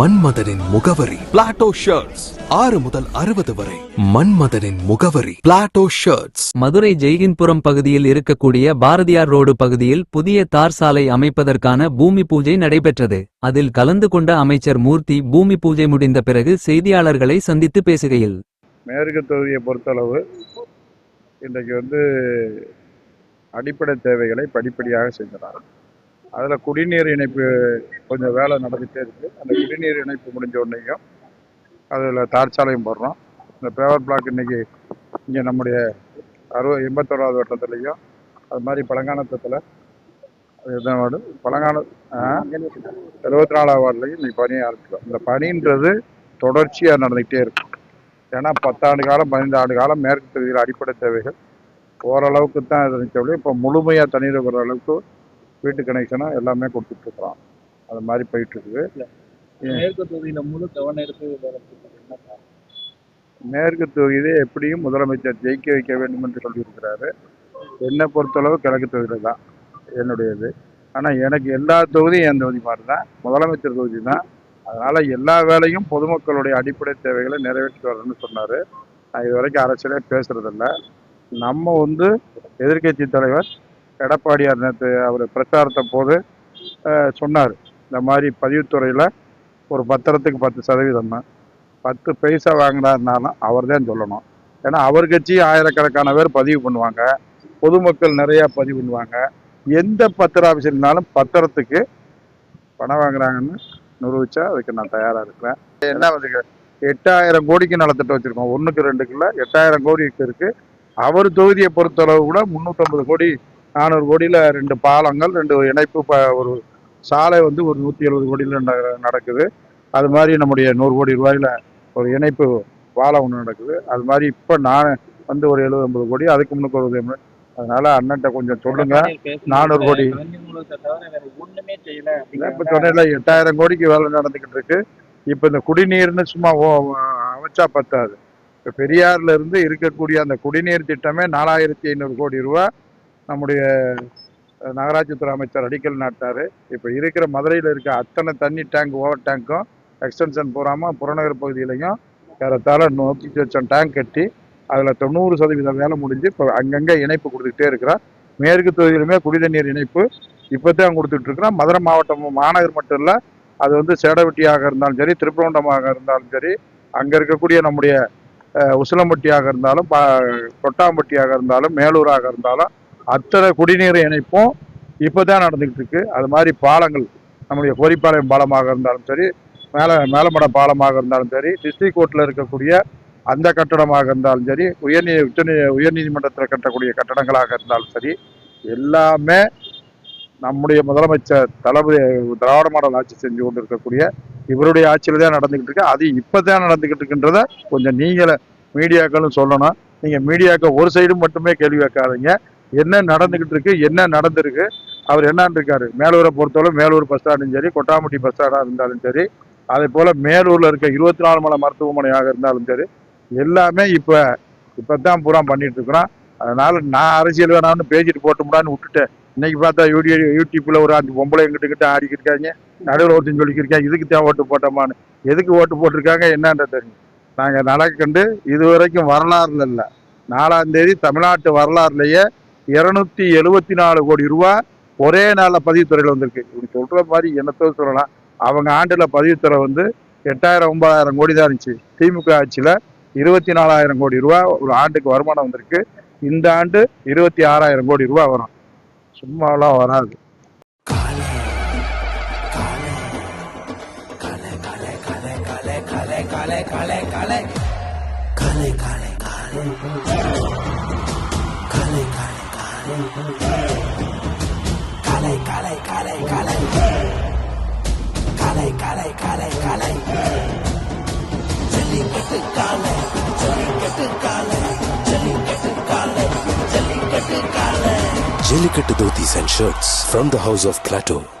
மன்மதனின் முகவரி. Plato shirts ஆறு முதல் அறுபது வரை. மன்மதனின் முகவரி. பிளாட்டோ ஷர்ட்ஸ் மதுரை ஜெய்ஹின்புரம் பகுதியில் இருக்கக்கூடிய பாரதியார் ரோடு பகுதியில் புதிய தார் சாலை அமைப்பதற்கான பூமி பூஜை நடைபெற்றது. அதில் கலந்து கொண்ட அமைச்சர் மூர்த்தி பூமி பூஜை முடிந்த பிறகு செய்தியாளர்களை சந்தித்து பேசுகையில். மேற்கு தொகுதியை பொறுத்தளவு இன்றைக்கு வந்து அடிப்படை தேவைகளை படிப்படியாக செஞ்சிடலாம் அதில் குடிநீர் இணைப்பு கொஞ்சம் வேலை நடந்துகிட்டே இருக்குது அந்த குடிநீர் இணைப்பு முடிஞ்ச உடனேயும் அதில் தார்ச்சாலையும் போடுறோம். இந்த பேவர் பிளாக் இன்றைக்கி இங்கே நம்முடைய அறுபது எண்பத்தோராவது வட்டத்துலேயும் அது மாதிரி பழங்கானத்தில் அது வார்டு? பழங்கான எழுபத்தி நாலாவது வார்டுலையும் இன்றைக்கி பணியை ஆரம்பிக்கிறோம். இந்த பணின்றது தொடர்ச்சியாக நடந்துகிட்டே இருக்கும் ஏன்னா பத்தாண்டு காலம் பதினைந்து ஆண்டு காலம் மேற்கு தொகுதியில் அடிப்படை தேவைகள் ஓரளவுக்கு தான் இருந்துச்சு இப்போ முழுமையாக தண்ணீர் வர அளவுக்கு வீட்டு கனெக்ஷனும் எல்லாமே கொடுத்துட்ருக்குறோம். அது மாதிரி போயிட்டுருக்குது மேற்கு தொகுதியில முழு காரணம்? மேற்கு தொகுதியை எப்படியும் முதலமைச்சர் ஜெயிக்க வைக்க வேண்டும் என்று சொல்லியிருக்கிறாரு. என்னை பொறுத்தளவு கிழக்கு தொகுதியில் தான் என்னுடையது. ஆனால் எனக்கு எல்லா தொகுதியும் என் தொகுதி மாதிரி தான் முதலமைச்சர் தொகுதி தான். அதனால் எல்லா வேலையும் பொதுமக்களுடைய அடிப்படை தேவைகளை நிறைவேற்றி வரணும்னு சொன்னார். நான் இது வரைக்கும் அரசியலே பேசுறதில்ல. நம்ம வந்து எதிர்க்கட்சி தலைவர் எடப்பாடியார் நேற்று அவர் பிரச்சாரத்தை போது சொன்னார். இந்த மாதிரி பதிவுத்துறையில் ஒரு பத்திரத்துக்கு பத்து சதவீதம் பத்து பைசா வாங்கினாருனாலும் அவர் தான் சொல்லணும். ஏன்னா அவர் கட்சி ஆயிரக்கணக்கான பேர் பதிவு பண்ணுவாங்க. பொதுமக்கள் நிறையா பதிவு பண்ணுவாங்க. எந்த பத்திர ஆஃபீஸ் இருந்தாலும் பத்திரத்துக்கு பணம் வாங்குறாங்கன்னு நிரூபிச்சா அதுக்கு நான் தயாராக இருக்கிறேன். என்ன வந்து எட்டாயிரம் கோடிக்கு நலத்திட்டம் வச்சுருக்கோம். ஒன்றுக்கு ரெண்டுக்குள்ள எட்டாயிரம் கோடிக்கு இருக்குது அவர் தொகுதியை பொறுத்தளவு கூட முந்நூற்றம்பது கோடி நானூறு கோடியில் ரெண்டு பாலங்கள் ரெண்டு இணைப்பு ப- ஒரு சாலை வந்து ஒரு நூற்றி எழுபது கோடியில் நடக்குது. அது மாதிரி நம்முடைய நூறு கோடி ரூபாயில் ஒரு இணைப்பு பாலம் ஒன்று நடக்குது. அது மாதிரி இப்போ நான் வந்து ஒரு எழுபது ஐம்பது கோடி அதுக்கு முன்னுக்கு ஒரு. அதனால அண்ணன்ட்ட கொஞ்சம் சொல்லுங்க. நானூறு கோடி. இப்போ சொன்னேன்ல எட்டாயிரம் கோடிக்கு வேலை நடந்துக்கிட்டு இருக்கு. இப்போ இந்த குடிநீர்னு சும்மா ஓ அமைச்சா பத்தாது. இப்போ பெரியார்ல இருந்து இருக்கக்கூடிய அந்த குடிநீர் திட்டமே நாலாயிரத்தி ஐநூறு கோடி ரூபா நம்முடைய நகராட்சித்துறை அமைச்சர் அடிக்கல் நாட்டார். இப்போ இருக்கிற மதுரையில் இருக்க அத்தனை தண்ணி டேங்க் ஓவர் டேங்க்கும் எக்ஸ்டென்ஷன் போகாமல் புறநகர் பகுதியிலையும் ஏறத்தாழ நோக்கி லட்சம் டேங்க் கட்டி அதில் தொண்ணூறு சதவீதம் வேலை முடிஞ்சு இப்போ அங்கங்கே இணைப்பு கொடுத்துக்கிட்டே இருக்கிறோம் மேற்கு தொகுதியிலுமே குடிதண்ணீர் இணைப்பு இப்போ தான் கொடுத்துட்டு மதுரை மாவட்டம் மாநகர் மட்டும் இல்லை அது வந்து சேடவெட்டியாக இருந்தாலும் சரி திருப்பரங்குன்றமாக இருந்தாலும் சரி அங்கே இருக்கக்கூடிய நம்முடைய உசிலம்பட்டியாக இருந்தாலும் பா கொட்டாம்பட்டியாக இருந்தாலும் மேலூராக இருந்தாலும் அத்தனை குடிநீர் இணைப்பும் இப்போ தான் நடந்துக்கிட்டு இருக்கு அது மாதிரி பாலங்கள் நம்முடைய கோரிப்பாளையம் பாலமாக இருந்தாலும் சரி மேலே மேலமட பாலமாக இருந்தாலும் சரி டிஸ்ட்ரிக் கோர்ட்டில் இருக்கக்கூடிய அந்த கட்டடமாக இருந்தாலும் சரி உயர்நீ உச்சநீ உயர்நீதிமன்றத்தில் கட்டக்கூடிய கட்டடங்களாக இருந்தாலும் சரி எல்லாமே நம்முடைய முதலமைச்சர் தளபதி திராவிட மாடல் ஆட்சி செஞ்சு கொண்டு இருக்கக்கூடிய இவருடைய ஆட்சியில் தான் நடந்துக்கிட்டு இருக்கு அது இப்போ தான் நடந்துக்கிட்டு இருக்குன்றத கொஞ்சம் நீங்களே மீடியாக்களும் சொல்லணும். நீங்கள் மீடியாக்கள் ஒரு சைடு மட்டுமே கேள்வி வைக்காதீங்க. என்ன நடந்துகிட்டு இருக்கு என்ன நடந்திருக்கு அவர் என்னன்னு இருக்காரு. மேலூரை பொறுத்தவரை மேலூர் பஸ் ஸ்டாண்டும் சரி கொட்டாமட்டி பஸ் ஸ்டாண்டாக இருந்தாலும் சரி அதே போல் மேலூரில் இருக்க இருபத்தி நாலு மலை மருத்துவமனையாக இருந்தாலும் சரி எல்லாமே இப்போ இப்போ தான் பூரா பண்ணிட்டு இருக்கிறோம். அதனால நான் அரசியல் வேணாம்னு பேசிட்டு போட்டோம்டான்னு விட்டுட்டேன். இன்னைக்கு பார்த்தா யூடியூ யூடியூப்ல ஒரு அஞ்சு பொம்பளை எங்கிட்ட கிட்ட ஆடிக்கிட்டு இருக்காங்க. நடுவில் ஒருத்தன் சொல்லிக்கிருக்கேன் இதுக்கு தான் ஓட்டு போட்டோமான்னு. எதுக்கு ஓட்டு போட்டிருக்காங்க என்னன்ற தெரியும். நாங்கள் நடக்கண்டு இது வரைக்கும் வரலாறுல இல்லை. நாலாம் தேதி தமிழ்நாட்டு வரலாறுலயே இருநூத்தி எழுபத்தி நாலு கோடி ரூபா ஒரே நாளில் பதிவுத்துறையில் வந்திருக்கு இப்படி சொல்கிற மாதிரி என்னத்தோ சொல்லலாம் அவங்க ஆண்டில் பதிவுத்துறை வந்து எட்டாயிரம் ஒன்பதாயிரம் கோடி தான் இருந்துச்சு திமுக ஆட்சியில் இருபத்தி நாலாயிரம் கோடி ரூபா ஒரு ஆண்டுக்கு வருமானம் வந்திருக்கு இந்த ஆண்டு இருபத்தி ஆறாயிரம் கோடி ரூபா வரும் சும்மாலாம் வராது Calé, calé, calé, calé. Calé, calé, calé, calé. Chilling at the calé. Chilling at the and shirts from the house of Plato.